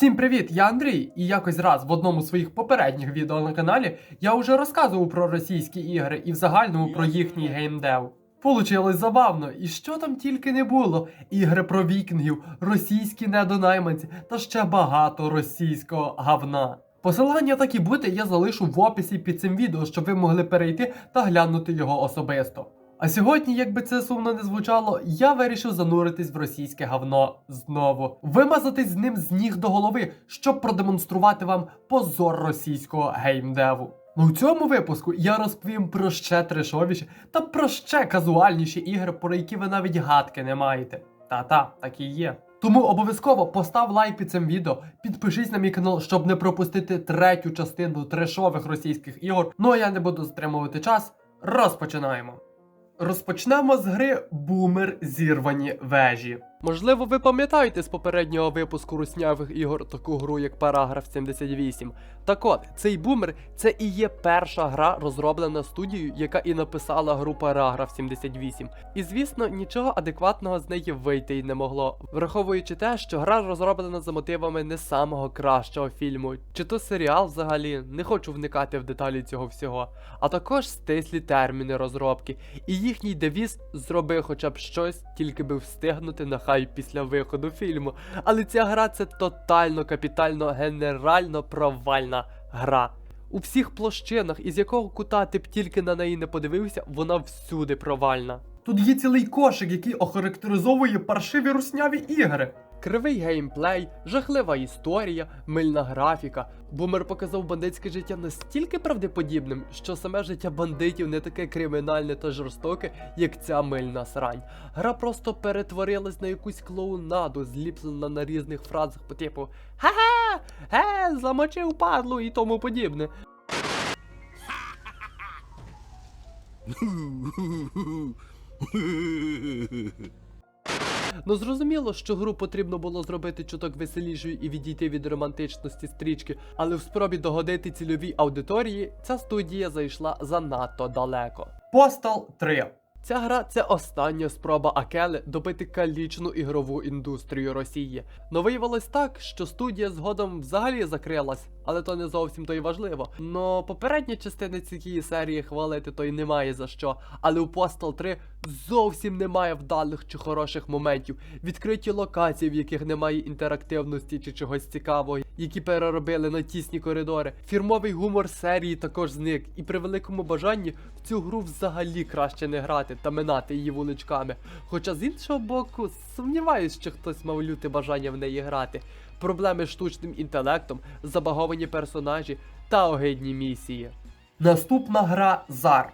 Всім привіт, я Андрій, і якось раз в одному з своїх попередніх відео на каналі я вже розказував про російські ігри і в загальному про їхній геймдев. Получилось забавно, і що там тільки не було: ігри про вікінгів, російські недонайманці та ще багато російського гавна. Посилання так і буде я залишу в описі під цим відео, щоб ви могли перейти та глянути його особисто. А сьогодні, як би це сумно не звучало, я вирішив зануритись в російське говно знову, вимазатись з ним з ніг до голови, щоб продемонструвати вам позор російського геймдеву. Ну у цьому випуску я розповім про ще трешовіші та про ще казуальніші ігри, про які ви навіть гадки не маєте. Та-та, так і є. Тому обов'язково постав лайк під цим відео, підпишись на мій канал, щоб не пропустити третю частину трешових російських ігор. Ну а я не буду затримувати час. Розпочинаємо. Розпочнемо з гри Бумер Зірвані вежі. Можливо, ви пам'ятаєте з попереднього випуску руснявих ігор таку гру, як Параграф 78. Так от, цей бумер це і є перша гра, розроблена студією, яка і написала гру Параграф 78. І звісно, нічого адекватного з неї вийти й не могло, враховуючи те, що гра розроблена за мотивами не самого кращого фільму, чи то серіал взагалі, не хочу вникати в деталі цього всього, а також стислі терміни розробки. І їхній девіз зроби хоча б щось, тільки би встигнути на хайп після виходу фільму. Але ця гра це тотально, капітально, генерально провальна гра. У всіх площинах, із якого кута ти б тільки на неї не подивився, вона всюди провальна. Тут є цілий кошик, який охарактеризовує паршиві русняві ігри. Кривий геймплей, жахлива історія, мильна графіка. Бумер показав бандитське життя настільки правдеподібним, що саме життя бандитів не таке кримінальне та жорстоке, як ця мильна срань. Гра просто перетворилась на якусь клоунаду, зліплена на різних фразах по типу Ха-ха! Ге, замочив падлу і тому подібне. Ну зрозуміло, що гру потрібно було зробити чуток веселішою і відійти від романтичності стрічки, але в спробі догодити цільовій аудиторії ця студія зайшла занадто далеко. Postal 3 Ця гра це остання спроба Акели добити калічну ігрову індустрію Росії. Но виявилось так, що студія згодом взагалі закрилась, але то не зовсім то й важливо. Но попередні частини цієї серії хвалити то й немає за що. Але у Postal 3 зовсім немає вдалих чи хороших моментів, відкриті локації, в яких немає інтерактивності чи чогось цікавого, які переробили на тісні коридори. Фірмовий гумор серії також зник, і при великому бажанні в цю гру взагалі краще не грати та минати її вуличками. Хоча з іншого боку, сумніваюсь, що хтось мав люте бажання в неї грати. Проблеми з штучним інтелектом, забаговані персонажі та огидні місії. Наступна гра Зар.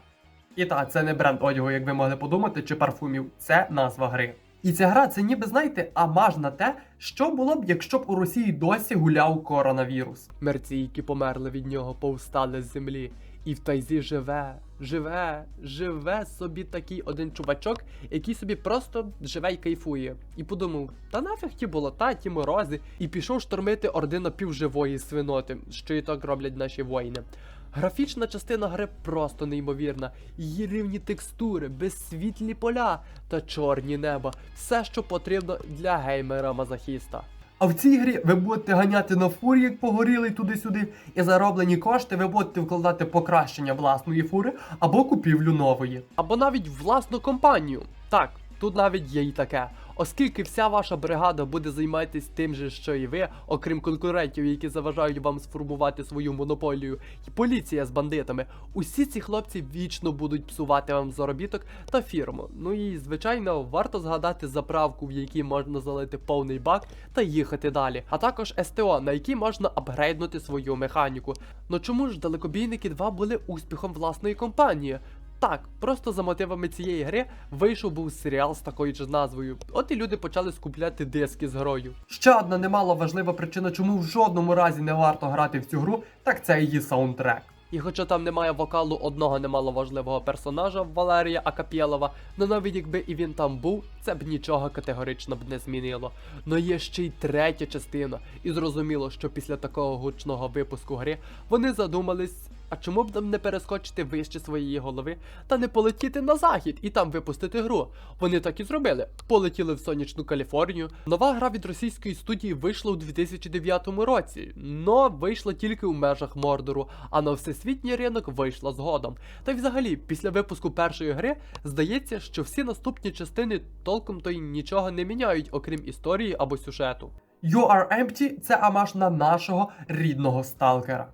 І так, це не бренд одягу, як ви могли подумати, чи парфумів, це назва гри. І ця гра це ніби знаєте, амаж на те, що було б, якщо б у Росії досі гуляв коронавірус. Мерці, які померли від нього, повстали з землі. І в тайзі живе, живе, живе собі такий один чувачок, який собі просто живе й кайфує. І подумав, та нафіг ті болота, ті морози, і пішов штормити орди напівживої свиноти, що і так роблять наші воїни. Графічна частина гри просто неймовірна. Її рівні текстури, безсвітлі поля та чорні неба. Все, що потрібно для геймера-мазохіста. А в цій грі ви будете ганяти на фурі, як погорілий туди-сюди, і зароблені кошти ви будете вкладати покращення власної фури або купівлю нової. Або навіть власну компанію. Так, тут навіть є і таке. Оскільки вся ваша бригада буде займатися тим же, що і ви, окрім конкурентів, які заважають вам сформувати свою монополію, і поліція з бандитами, усі ці хлопці вічно будуть псувати вам заробіток та фірму. Ну і звичайно, варто згадати заправку, в якій можна залити повний бак та їхати далі. А також СТО, на якій можна апгрейднути свою механіку. Ну чому ж далекобійники 2 були успіхом власної компанії? Так, просто за мотивами цієї гри вийшов був серіал з такою ж назвою. От і люди почали скупляти диски з грою. Ще одна немало важлива причина, чому в жодному разі не варто грати в цю гру, так це її саундтрек. І хоча там немає вокалу одного немаловажливого персонажа Валерія Акапєлова, но навіть якби і він там був, це б нічого категорично б не змінило. Но є ще й третя частина, і зрозуміло, що після такого гучного випуску гри вони задумались А чому б нам не перескочити вище своєї голови та не полетіти на захід і там випустити гру? Вони так і зробили. Полетіли в сонячну Каліфорнію. Нова гра від російської студії вийшла у 2009 році, но вийшла тільки у межах Мордору, а на всесвітній ринок вийшла згодом. Та й взагалі, після випуску першої гри, здається, що всі наступні частини толком то й нічого не міняють, окрім історії або сюжету. You are empty це амаш на нашого рідного сталкера.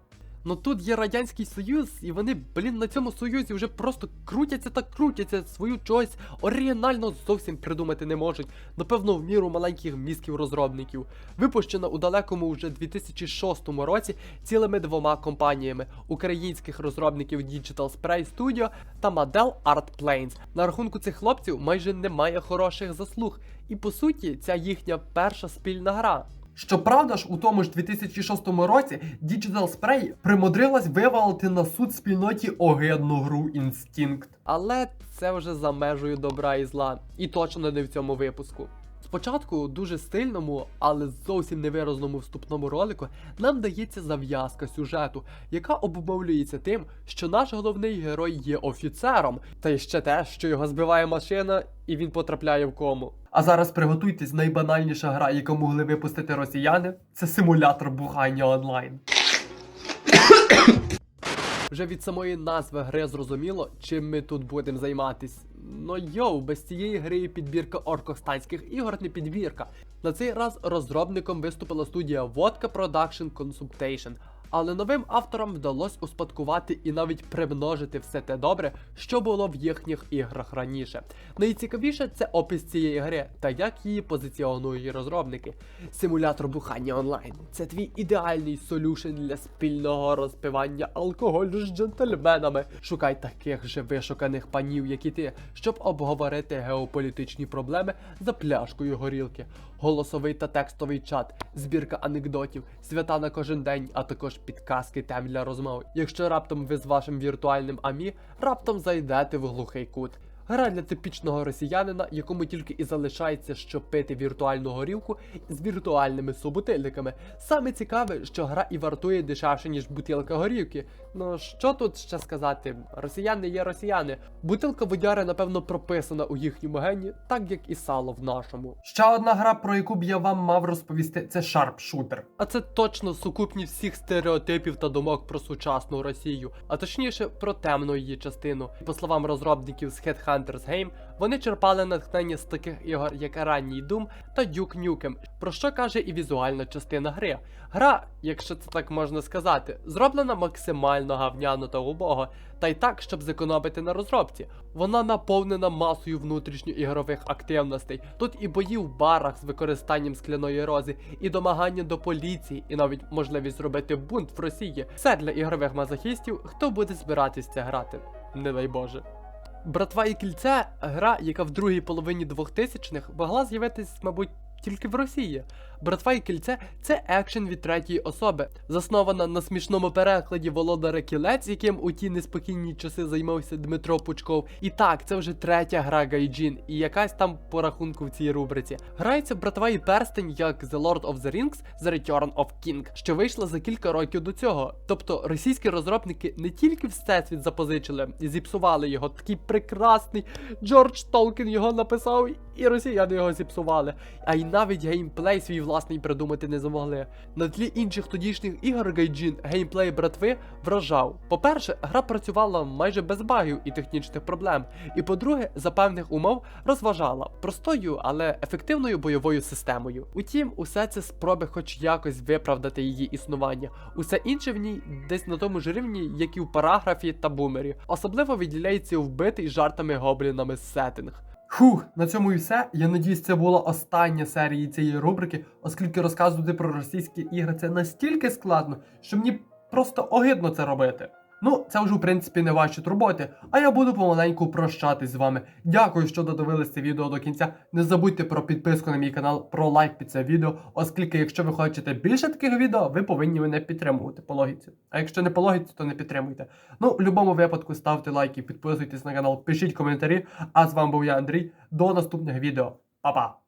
Ну тут є Радянський Союз, і вони, блін, на цьому союзі вже просто крутяться та крутяться, свою чогось оригінально зовсім придумати не можуть. Напевно, в міру маленьких мізків розробників. Випущена у далекому вже 2006 році цілими двома компаніями українських розробників Digital Spray Studio та Model Art Planes. На рахунку цих хлопців майже немає хороших заслуг. І по суті, ця їхня перша спільна гра. Щоправда ж, у тому ж 2006 році Digital Spray примудрилась вивалити на суд спільноті огидну гру Instinct. Але це вже за межею добра і зла, і точно не в цьому випуску. Спочатку дуже стильному, але зовсім невиразному вступному ролику нам дається зав'язка сюжету, яка обумовлюється тим, що наш головний герой є офіцером, та й ще те, що його збиває машина і він потрапляє в кому. А зараз приготуйтесь, найбанальніша гра, яку могли випустити росіяни, це симулятор бухання онлайн. Вже від самої назви гри зрозуміло, чим ми тут будемо займатись. Ну йоу, без цієї гри і підбірка оркостанських ігор не підбірка. На цей раз розробником виступила студія Vodka Production Consultation. Але новим авторам вдалося успадкувати і навіть примножити все те добре, що було в їхніх іграх раніше. Найцікавіше це опис цієї гри та як її позиціонують розробники. Симулятор бухання онлайн це твій ідеальний солюшн для спільного розпивання алкоголю з джентльменами. Шукай таких же вишуканих панів, як і ти, щоб обговорити геополітичні проблеми за пляшкою горілки. Голосовий та текстовий чат, збірка анекдотів, свята на кожен день, а також підказки тем для розмов. Якщо раптом ви з вашим віртуальним амі раптом зайдете в глухий кут. Гра для типічного росіянина, якому тільки і залишається, що пити віртуальну горілку з віртуальними собутильниками. Саме цікаве, що гра і вартує дешевше, ніж бутилка горілки. Ну що тут ще сказати? Росіяни є росіяни. Бутилка водяри, напевно, прописана у їхньому гені, так як і сало в нашому. Ще одна гра, про яку б я вам мав розповісти, це Sharpshooter. А це точно сукупність всіх стереотипів та думок про сучасну Росію, а точніше про темну її частину. По словам розробників з Headhunters Game, вони черпали натхнення з таких ігор, як Ранній Doom та Duke Nukem, про що каже і візуальна частина гри. Гра, якщо це так можна сказати, зроблена максимально гавняно та убого, та й так, щоб зекономити на розробці. Вона наповнена масою внутрішньоігрових активностей. Тут і бої в барах з використанням скляної рози, і домагання до поліції, і навіть можливість зробити бунт в Росії. Все для ігрових мазохістів, хто буде збиратись це грати. Не дай Боже. Братва і кільце гра, яка в другій половині 2000-х могла з'явитись, мабуть, тільки в Росії. Братва і кільце це екшен від третьої особи, заснована на смішному перекладі Володаря Кілець, яким у ті неспокійні часи займався Дмитро Пучков. І так, це вже третя гра Гайджін, і якась там по рахунку в цій рубриці. Грається братва і перстень як The Lord of the Rings The Return of King, що вийшла за кілька років до цього. Тобто російські розробники не тільки всесвіт запозичили і зіпсували його, такий прекрасний Джордж Толкін його написав, і росіяни його зіпсували. А й навіть геймплей свій власний придумати не змогли. На тлі інших тодішніх ігор Гайджін геймплей братви вражав. По-перше, гра працювала майже без багів і технічних проблем. І по-друге, за певних умов розважала простою, але ефективною бойовою системою. Утім, усе це спроби хоч якось виправдати її існування. Усе інше в ній десь на тому ж рівні, як і в параграфі та бумері. Особливо виділяється вбитий жартами гоблінами сеттинг. Фух, на цьому і все. Я надіюсь, це була остання серія цієї рубрики, оскільки розказувати про російські ігри це настільки складно, що мені просто огидно це робити. Ну, це вже в принципі не ваші турботи, а я буду помаленьку прощатись з вами. Дякую, що додивились це відео до кінця. Не забудьте про підписку на мій канал, про лайк під це відео, оскільки, якщо ви хочете більше таких відео, ви повинні мене підтримувати по логіці. А якщо не по логіці, то не підтримуйте. Ну, в будь-якому випадку ставте лайки, підписуйтесь на канал, пишіть коментарі. А з вами був я, Андрій. До наступних відео. Па-па!